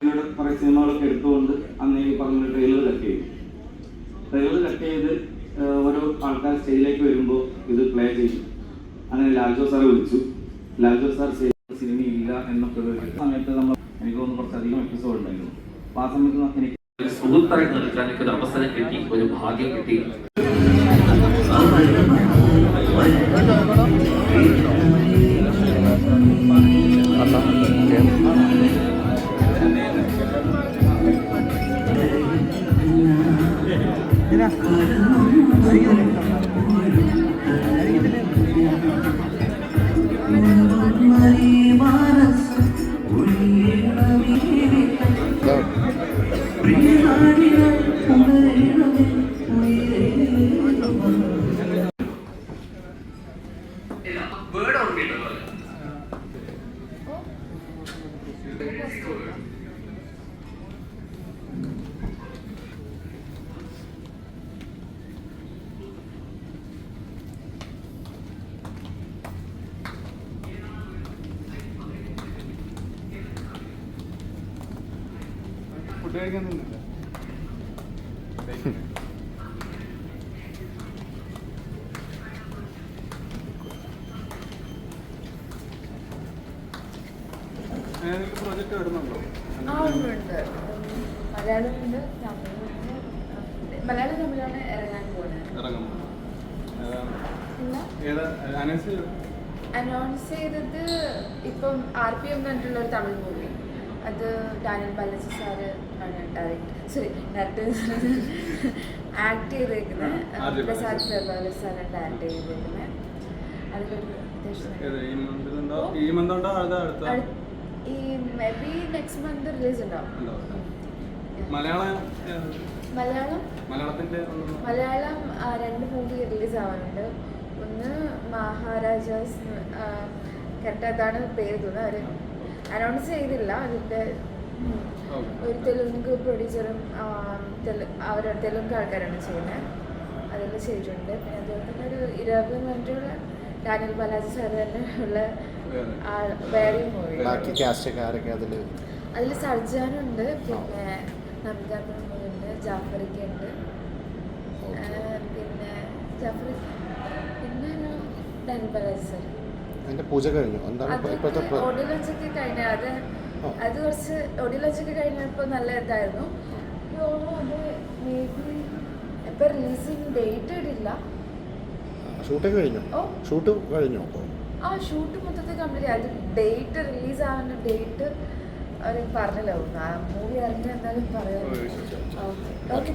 കുറേ സിനിമകളൊക്കെ എടുത്തുകൊണ്ട് അന്ന് ഈ പറഞ്ഞ ട്രെയിലർ കട്ട് ചെയ്തു. ട്രെയിലർ കട്ട് ചെയ്ത് ഓരോ ആൾക്കാർ സ്റ്റേജിലേക്ക് വരുമ്പോൾ ഇത് പ്ലേ ചെയ്യും അങ്ങനെ ലാൽജോ സാറെ വിളിച്ചു. ലാൽജോ സാർ സിനിമ ഇല്ല എന്നൊക്കെ ഒരു സമയത്ത് നമ്മൾ എനിക്ക് തോന്നുന്നു കുറച്ചധികം എപ്പിസോഡ് ഉണ്ടായിരുന്നു. അപ്പോൾ ആ സമയത്ത് എനിക്ക് ഒരു സുഹൃത്തായി നിൽക്കാൻ എനിക്ക് ഒരു അവസരം കിട്ടി ഒരു ഭാഗ്യം കിട്ടി. വേർഡ് ഓർമ്മയുണ്ടോ ഫുഡ് കഴിക്കാൻ നിന്നില്ല. പ്രോജക്റ്റ് വരുന്നുണ്ടോ? മലയാളമുണ്ട് മലയാളം തമിഴാണ് ഇറങ്ങാൻ പോകുന്നത്. അനൗൺസ് ചെയ്തത്? ഇപ്പം ആർ പി എം കണ്ടിട്ടുള്ള ഒരു തമിഴ് മൂവി അത് ഡാനിയൽ ബാലൻസ് സാറ് ആണ് ഡയറക്ടർ സോറി ഡയറക്ടർ ആക്ട് ചെയ്തേക്കുന്നത് പ്രസാദ്. പ്രഭാകർ സാറാണ് ഡയറക്ട് ചെയ്തേക്കുന്നത് അതിലൊരു ഈ maybe next month release ഉണ്ടാവും. മലയാളം മലയാളം? രണ്ട് മൂവി റിലീസ് ആവാനുണ്ട്. ഒന്ന് മഹാരാജാസ് കറക്റ്റ് അതാണ് പേര് തോന്നുന്നത്. അവർ അനൗൺസ് ചെയ്തില്ല. അതിന്റെ ഒരു തെലുങ്ക് പ്രൊഡ്യൂസറും അവരുടെ തെലുങ്ക് ആൾക്കാരാണ് ചെയ്യുന്നത് അതിൽ ചെയ്തിട്ടുണ്ട്. പിന്നെ അതുപോലെ തന്നെ ഒരു ഇരവ് എന്ന് പറഞ്ഞിട്ടുള്ള ഡാനിയൽ ബാലാജി സാർ തന്നെ ഉള്ള വേറെ മൂവി ബാക്കി അതിൽ അതിൽ സർജാനുണ്ട് പിന്നെ നമിത ഉണ്ട് ജാഫറിക്ക ഉണ്ട് പിന്നെ ജാഫറിക്ക പിന്നെ ഡാനിയൽ ഡാനിൽ ബാലാജി സാർ അതിന്റെ പൂജ കഴിഞ്ഞു. എന്താണ് ഇപ്പൊ- ഇപ്പോഴത്തെ അതൊക്കെ ഓഡിയോ ലോഞ്ചൊക്കെ കഴിഞ്ഞ. അത് അത് കുറച്ച് ഓഡിയോ കഴിഞ്ഞപ്പോൾ നല്ല ഇതായിരുന്നു. ഇപ്പം ഡേറ്റ് ഇടില്ല. ഷൂട്ടൊക്കെ കഴിഞ്ഞു. ഷൂട്ട് കഴിഞ്ഞു ആ ഷൂട്ട് മൊത്തത്തിൽ കംപ്ലീറ്റ് അത് ഡേറ്റ് റിലീസ് ആവുന്ന ഡേറ്റ് അവർ പറഞ്ഞല്ലോ. മൂവി ഇറങ്ങി എന്തായാലും പറയാം. ഓക്കെ.